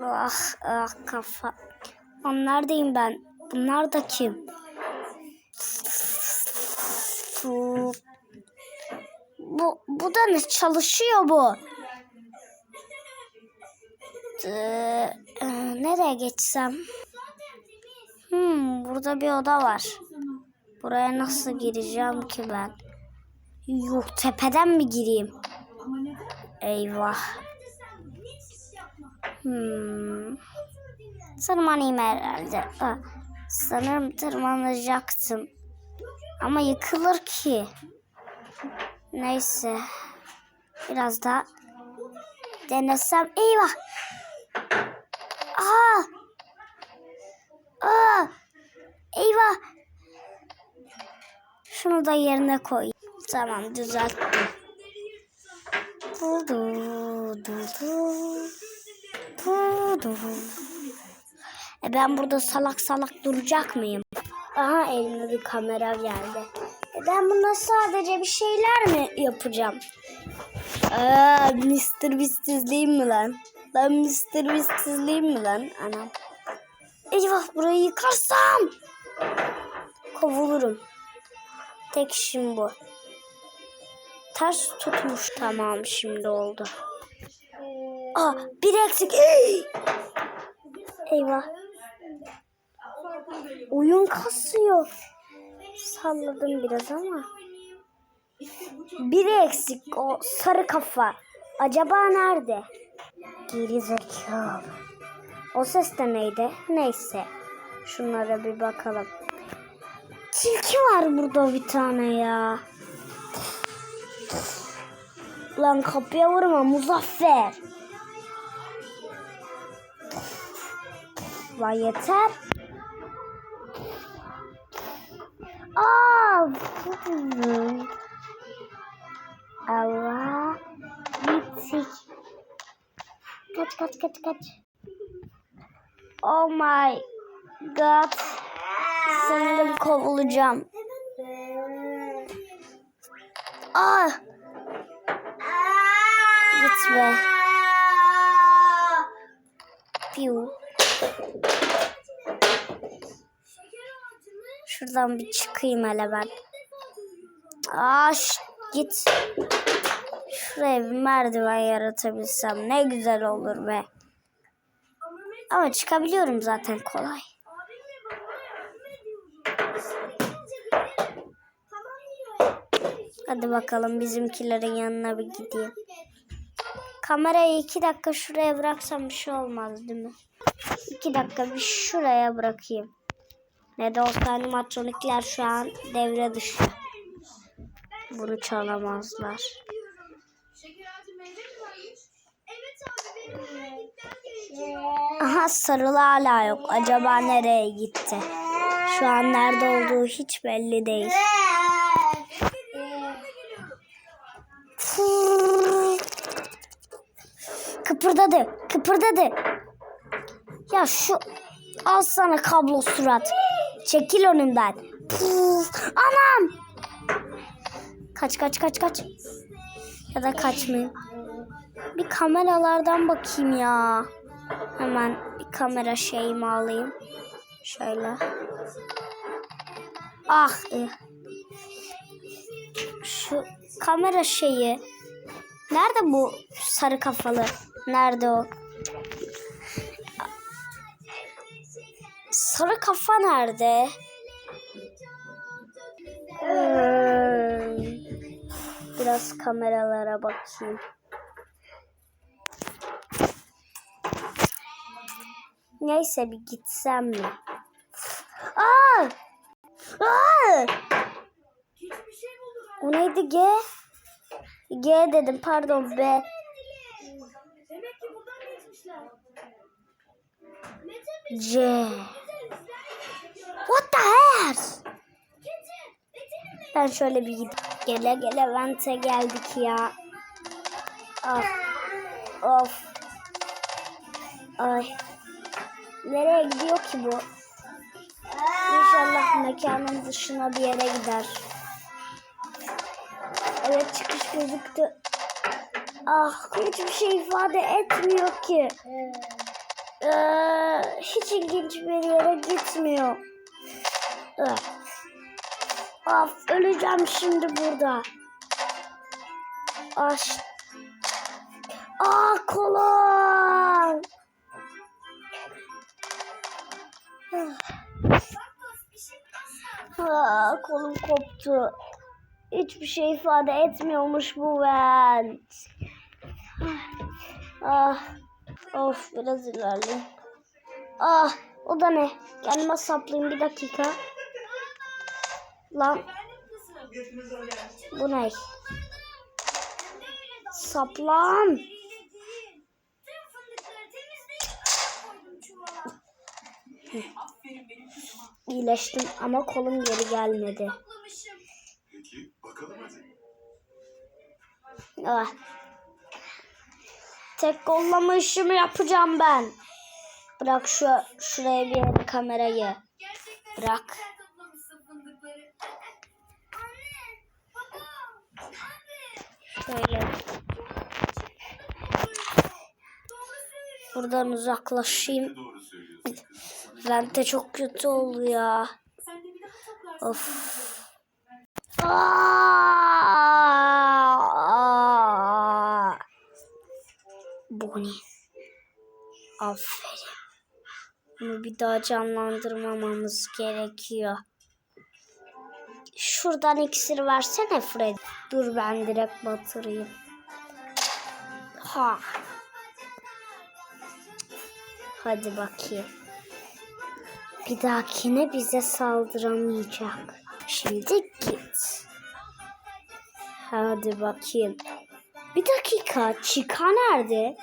Ah ah kafa. Onlardayım ben. Bunlar da kim? Bu, bu, bu da ne? Çalışıyor bu. Ee, e, nereye geçsem? Hmm, burada bir oda var. Buraya nasıl gireceğim ki ben? Yuh tepeden mi gireyim? Eyvah. Hmm. Tırmanayım herhalde. Ah, sanırım tırmanacaktım. Ama yıkılır ki. Neyse. Biraz daha denesem. Eyvah. Aa. Aa. Eyvah. Şunu da yerine koy. Tamam düzelttim. Du du du du. E ben burada salak salak duracak mıyım? Aha elime bir kamera geldi. E ben bunda sadece bir şeyler mi yapacağım? Aa, Mr. Beast'izleyeyim mi lan? Ben Mr. Beast'izleyeyim mi lan? Anam. Eyvah burayı yıkarsam kovulurum. Tek işim bu. Ters tutmuş tamam şimdi oldu. Aa bir eksik. Ey! Eyvah. Oyun kasıyor. Salladım biraz ama. Biri eksik o sarı kafa. Acaba nerede? Geri zekalı. O ses de neydi? Neyse. Şunlara bir bakalım. Tilki var burada bir tane ya. Lan kapıya vurma Muzaffer. Vay yeter. Aa, Allah bittik. Kaç kaç kaç kaç. Oh my god. Sanırım kovulacağım. Aa. Gitme. Piu. Şuradan bir çıkayım hele ben. Aa, git. Şuraya bir merdiven yaratabilsem ne güzel olur be. Ama çıkabiliyorum zaten kolay. Hadi bakalım bizimkilerin yanına bir gideyim. Kamerayı iki dakika şuraya bıraksam bir şey olmaz değil mi? İki dakika bir şuraya bırakayım. Ne de olsa animatronikler şu an devre dışı. Bunu çalamazlar. Aha sarılı hala yok. Acaba nereye gitti? Şu an nerede olduğu hiç belli değil. Kıpırdadı, kıpırdadı. Ya şu al sana kablo surat. Çekil önümden. Puf, anam. Kaç kaç kaç kaç. Ya da kaçmayayım. Bir kameralardan bakayım ya. Hemen bir kamera şeyimi alayım. Şöyle. Ah. eh. Şu kamera şeyi. Nerede bu sarı kafalı? Nerede o? Sarı kafa nerede? Hmm. Biraz kameralara bakayım. Neyse bir gitsem mi? Aa! Aa! O neydi G? G dedim pardon B. Demek ki buradan geçmişler. Mete C. What the hell? Ben şöyle bir gidip gele gele vente geldik ya. Of. Of. Ay. Nereye gidiyor ki bu? İnşallah mekanın dışına bir yere gider. Evet çıkış gözüktü. Ah hiçbir şey ifade etmiyor ki. Ee, hiç ilginç bir yere gitmiyor. Ee, Of öleceğim şimdi burada. Aş. Aa kolon. Aa, kolum koptu. Hiçbir şey ifade etmiyormuş bu vent. Ah, of biraz ilerleyeyim. Ah, o da ne? Kendime saplayayım bir dakika. Lan bu ne? Saplan. İyileştim ama kolum geri gelmedi. Peki bakalım hadi. Ah. Tek kollama işimi yapacağım ben. Bırak şu şuraya bir kamerayı. Bırak. Şöyle buradan uzaklaşayım. Rente çok kötü daha toplarsın. Of. Aa! Bu ne? Aferin. Bunu bir daha canlandırmamamız gerekiyor. Şuradan iksir versene Fred. Dur ben direkt batırayım. Ha. Hadi bakayım. Bir dahakine bize saldıramayacak. Şimdi git. Hadi bakayım. Bir dakika. Chica nerede?